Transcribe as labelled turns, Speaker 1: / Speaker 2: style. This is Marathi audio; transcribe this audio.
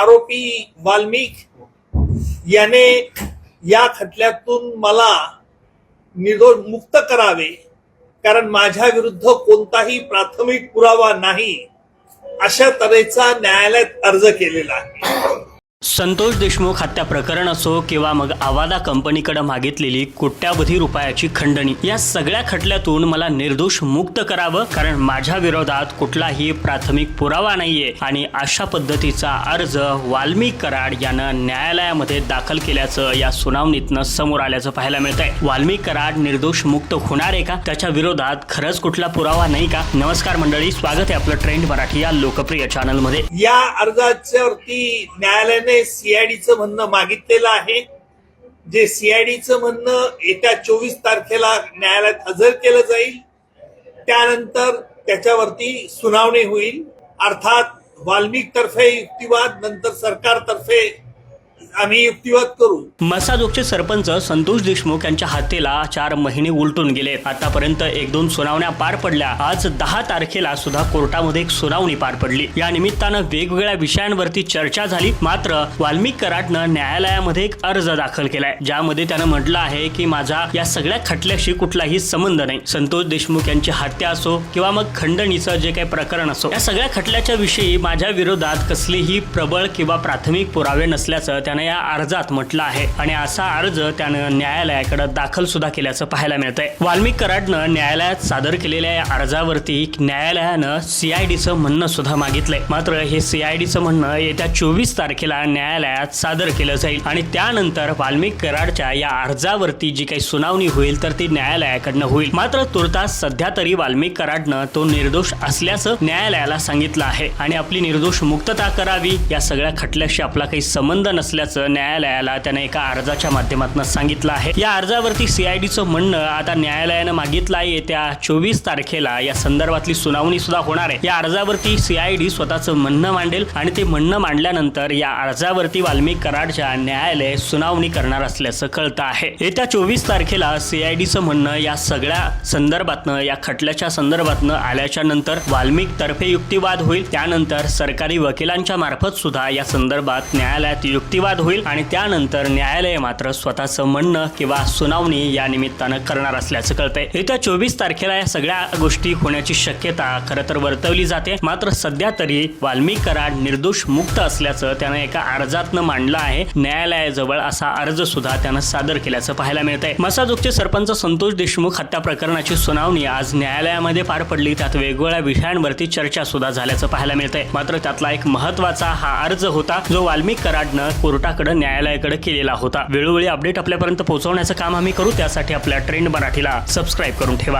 Speaker 1: आरोपी वाल्मिक याने या खटल्यातून मला निर्दोष मुक्त करावे कारण माझ्या विरुद्ध कोणताही प्राथमिक पुरावा नाही अशा तऱ्हेचा न्यायालयात अर्ज केलेला आहे.
Speaker 2: संतोष देशमुख हत्या प्रकरण असो किंवा मग आवादा कंपनीकडे मागितलेली कोट्यावधी रुपयाची खंडणी या सगळ्या खटल्यातून मला निर्दोष मुक्त करावं कारण माझ्या विरोधात कुठलाही प्राथमिक पुरावा नाहीये आणि अशा पद्धतीचा अर्ज वाल्मिक कराड यानं न्यायालयामध्ये दाखल केल्याचं या सुनावणीतनं समोर आल्याचं पाहायला मिळत आहे वाल्मिक कराड निर्दोष मुक्त होणार आहे का? त्याच्या विरोधात खरंच कुठला पुरावा नाही का? नमस्कार मंडळी स्वागत आहे आपलं ट्रेंड मराठी या लोकप्रिय चॅनलमध्ये
Speaker 1: या अर्जाच्यावरती न्यायालयाने सीआयडीचं म्हणणं मागितलेलं आहे. जे सीआयडीचं म्हणणं येत्या चोवीस तारखेला न्यायालयात हजर केलं जाईल त्यानंतर त्याच्यावरती सुनावणी होईल. अर्थात वाल्मिक तर्फे युक्तिवाद नंतर सरकारतर्फे आम्ही युक्तिवाद करू.
Speaker 2: मसाजोगचे सरपंच संतोष देशमुख यांच्या हत्येला चार महिने उलटून गेले आतापर्यंत एक दोन सुनावण्या पार पडल्या. आज दहा तारखेला सुद्धा कोर्टामध्ये एक सुनावणी पार पडली. या निमित्तानं वेगवेगळ्या विषयांवरती चर्चा झाली. मात्र वाल्मिक कराडनं न्यायालयामध्ये एक अर्ज दाखल केलाय. ज्यामध्ये त्यानं म्हटलं आहे की माझा या सगळ्या खटल्याशी कुठलाही संबंध नाही. संतोष देशमुख यांची हत्या असो किंवा मग खंडणीचं जे काही प्रकरण असो या सगळ्या खटल्याच्या विषयी माझ्या विरोधात कसलीही प्रबळ किंवा प्राथमिक पुरावे नसल्याचं त्यानं या अर्जात म्हटलं आहे. आणि असा अर्ज त्यानं न्यायालयाकडे दाखल सुद्धा केल्याचं पाहायला मिळतंय. वाल्मिक कराडनं न्यायालयात सादर केलेल्या या अर्जावरती न्यायालयानं सीआयडीचं म्हणणं सुद्धा मागितलंय. मात्र हे सीआयडीचं म्हणणं येत्या चोवीस तारखेला न्यायालयात सादर केलं जाईल. आणि त्यानंतर वाल्मिक कराडच्या या अर्जावरती जी काही सुनावणी होईल तर ती न्यायालयाकडनं होईल. मात्र तुर्तास सध्या तरी वाल्मिक कराडनं तो निर्दोष असल्याचं न्यायालयाला सांगितलं आहे. आणि आपली निर्दोष मुक्तता करावी या सगळ्या खटल्याशी आपला काही संबंध नसल्याचं न्यायालयाला त्याने एका अर्जाच्या माध्यमातून सांगितलं आहे. या अर्जावरती सीआयडीचं म्हणणं आता न्यायालयानं मागितलं आहे. येत्या चोवीस तारखेला या संदर्भातली सुनावणी सुद्धा होणार आहे. या अर्जावरती सीआयडी स्वतःचं म्हणणं मांडेल आणि ते म्हणणं मांडल्यानंतर या अर्जावरती वाल्मिक कराडच्या न्यायालय सुनावणी करणार असल्याचं कळतं आहे. येत्या चोवीस तारखेला सीआयडीचं म्हणणं या सगळ्या संदर्भातनं या खटल्याच्या संदर्भातनं आल्याच्यानंतर वाल्मिक तर्फे युक्तिवाद होईल. त्यानंतर सरकारी वकिलांच्या मार्फत सुद्धा या संदर्भात न्यायालयात युक्तिवाद होईल आणि त्यानंतर न्यायालय मात्र स्वतःचं म्हणणं किंवा सुनावणी या निमित्तानं करणार असल्याचं कळतंय. येत्या चोवीस तारखेला या सगळ्या गोष्टी होण्याची शक्यता खरं तर वर्तवली जाते. मात्र सध्या तरी वाल्मिक कराड निर्दोष मुक्त असल्याचं त्यानं एका अर्जातनं मांडलं आहे. न्यायालयाजवळ असा अर्ज सुद्धा त्यानं सादर केल्याचं पाहायला मिळतंय. मसाजोगचे सरपंच संतोष देशमुख हत्या प्रकरणाची सुनावणी आज न्यायालयामध्ये पार पडली. त्यात वेगवेगळ्या विषयांवरती चर्चा सुद्धा झाल्याचं पाहायला मिळतंय. मात्र त्यातला एक महत्त्वाचा हा अर्ज होता जो वाल्मिक कराडनं भारताकडे न्यायालयाकडे केलेला होता. वेळोवेळी अपडेट आपल्यापर्यंत पोहोचवण्याचं काम आम्ही करू त्यासाठी आपल्या ट्रेंड मराठीला सबस्क्राईब करून ठेवा.